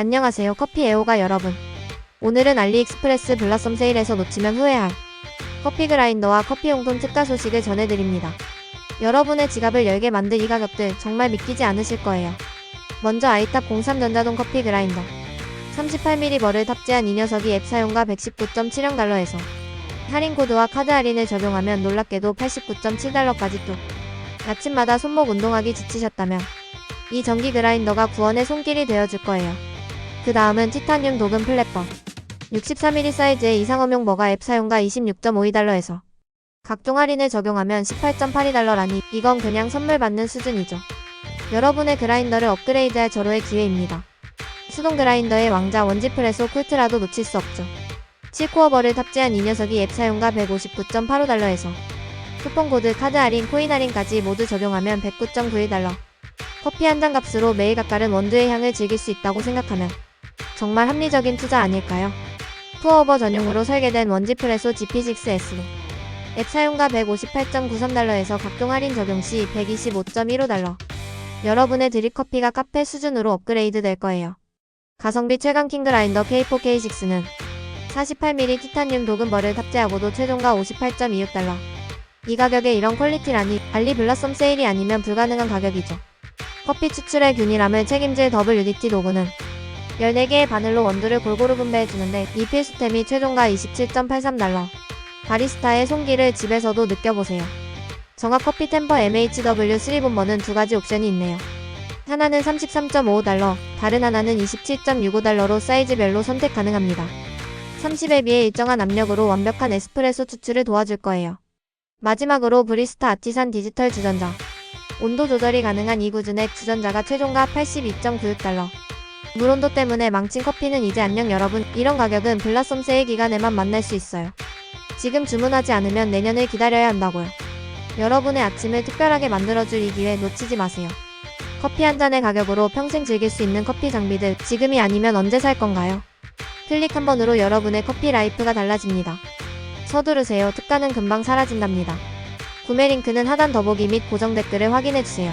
안녕하세요 커피 애호가 여러분. 오늘은 알리익스프레스 블라썸 세일에서 놓치면 후회할 커피 그라인더와 커피 용품 특가 소식을 전해드립니다. 여러분의 지갑을 열게 만들 이 가격들 정말 믿기지 않으실 거예요. 먼저 아이탑 03 전자동 커피 그라인더 38mm 벌을 탑재한 이 녀석이 앱 사용가 119.70달러에서 할인 코드와 카드 할인을 적용하면 놀랍게도 89.7달러까지 뚝 아침마다 손목 운동하기 지치셨다면 이 전기 그라인더가 구원의 손길이 되어줄 거예요. 그 다음은 티타늄 도금 플랫버 63mm 사이즈의 이상엄용 버가 앱 사용가 26.52달러에서 각종 할인을 적용하면 18.82달러라니 이건 그냥 선물 받는 수준이죠. 여러분의 그라인더를 업그레이드할 절호의 기회입니다. 수동 그라인더의 왕자 원지프레소 쿨트라도 놓칠 수 없죠. 7코어 벌을 탑재한 이 녀석이 앱 사용가 159.85달러에서 쿠폰 코드 카드 할인 코인 할인까지 모두 적용하면 109.91달러 커피 한 잔 값으로 매일 가까른 원두의 향을 즐길 수 있다고 생각하면 정말 합리적인 투자 아닐까요? 푸어버 전용으로 설계된 원지 프레소 GP6S로 앱 사용가 158.93달러에서 각종 할인 적용 시 125.15달러 여러분의 드립커피가 카페 수준으로 업그레이드 될 거예요. 가성비 최강 킹그라인더 K4K6는 48mm 티타늄 도금벌을 탑재하고도 최종가 58.26달러. 이 가격에 이런 퀄리티라니 알리 블라썸 세일이 아니면 불가능한 가격이죠. 커피 추출의 균일함을 책임질 WDT 도구는 14개의 바늘로 원두를 골고루 분배해주는데 이 필수템이 최종가 27.83달러. 바리스타의 손길을 집에서도 느껴보세요. 정확 커피 템퍼 MHW3 본버는 두 가지 옵션이 있네요. 하나는 33.55달러, 다른 하나는 27.65달러로 사이즈별로 선택 가능합니다. 30에 비해 일정한 압력으로 완벽한 에스프레소 추출을 도와줄 거예요. 마지막으로 브리스타 아티산 디지털 주전자. 온도 조절이 가능한 이 구준액 주전자가 최종가 82.96달러. 물 온도 때문에 망친 커피는 이제 안녕 여러분. 이런 가격은 블라썸 세일 기간에만 만날 수 있어요. 지금 주문하지 않으면 내년을 기다려야 한다고요. 여러분의 아침을 특별하게 만들어줄 이 기회 놓치지 마세요. 커피 한 잔의 가격으로 평생 즐길 수 있는 커피 장비들 지금이 아니면 언제 살 건가요? 클릭 한 번으로 여러분의 커피 라이프가 달라집니다. 서두르세요. 특가는 금방 사라진답니다. 구매 링크는 하단 더보기 및 고정 댓글을 확인해주세요.